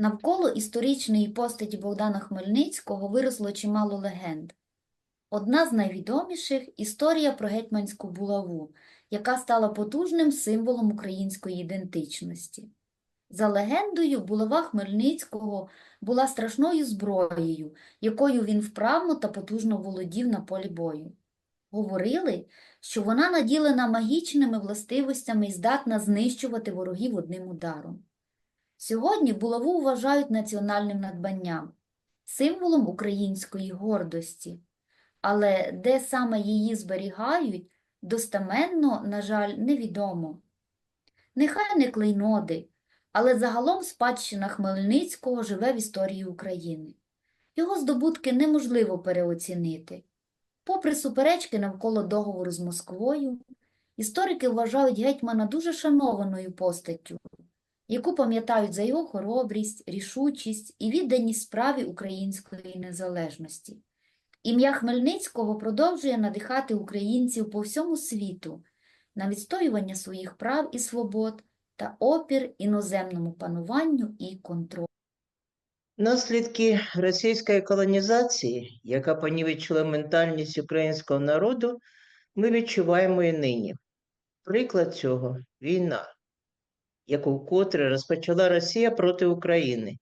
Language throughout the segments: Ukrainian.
Навколо історичної постаті Богдана Хмельницького виросло чимало легенд. Одна з найвідоміших – історія про гетьманську булаву, яка стала потужним символом української ідентичності. За легендою, булава Хмельницького була страшною зброєю, якою він вправно та потужно володів на полі бою. Говорили, що вона наділена магічними властивостями і здатна знищувати ворогів одним ударом. Сьогодні булаву вважають національним надбанням, символом української гордості. Але де саме її зберігають, достаменно, на жаль, невідомо. Нехай не клейноди, але загалом спадщина Хмельницького живе в історії України. Його здобутки неможливо переоцінити. Попри суперечки навколо договору з Москвою, історики вважають гетьмана дуже шанованою постаттю, яку пам'ятають за його хоробрість, рішучість і відданість справі української незалежності. Ім'я Хмельницького продовжує надихати українців по всьому світу на відстоювання своїх прав і свобод та опір іноземному пануванню і контролю. Наслідки російської колонізації, яка понівечила ментальність українського народу, ми відчуваємо і нині. Приклад цього війна, яку вкотре розпочала Росія проти України.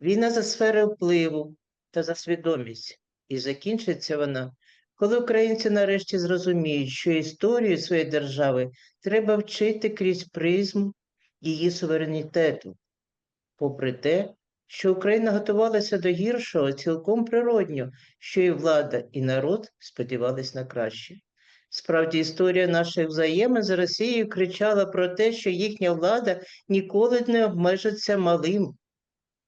Війна за сфери впливу та за свідомість. І закінчиться вона, коли українці нарешті зрозуміють, що історію своєї держави треба вчити крізь призму її суверенітету. Попри те, що Україна готувалася до гіршого, цілком природньо, що і влада, і народ сподівались на краще. Справді, історія наших взаємин з Росією кричала про те, що їхня влада ніколи не обмежиться малим.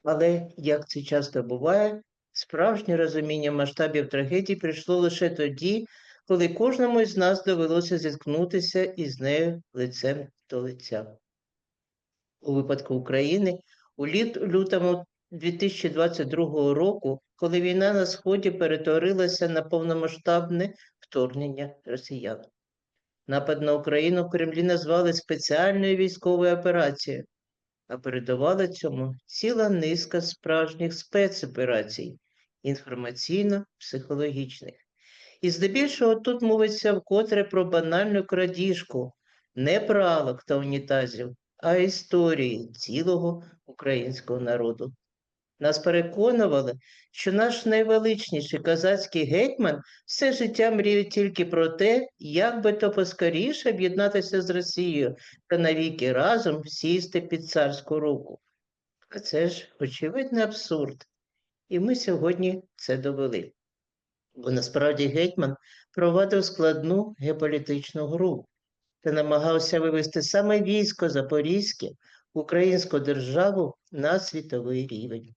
Але, як це часто буває, справжнє розуміння масштабів трагедії прийшло лише тоді, коли кожному із нас довелося зіткнутися із нею лицем до лиця. У випадку України у літ, лютому 2022 року, коли війна на Сході перетворилася на повномасштабне вторгнення росіян. Напад на Україну в Кремлі назвали спеціальною військовою операцією, а передавала цьому ціла низка справжніх спецоперацій, інформаційно-психологічних. І здебільшого тут мовиться вкотре про банальну крадіжку, не пралок та унітазів, а історії цілого українського народу. Нас переконували, що наш найвеличніший козацький гетьман все життя мріє тільки про те, як би то поскоріше об'єднатися з Росією та навіки разом сісти під царську руку. А це ж очевидний абсурд. І ми сьогодні це довели. Бо насправді гетьман провадив складну геополітичну гру та намагався вивести саме військо Запорізьке, українську державу на світовий рівень.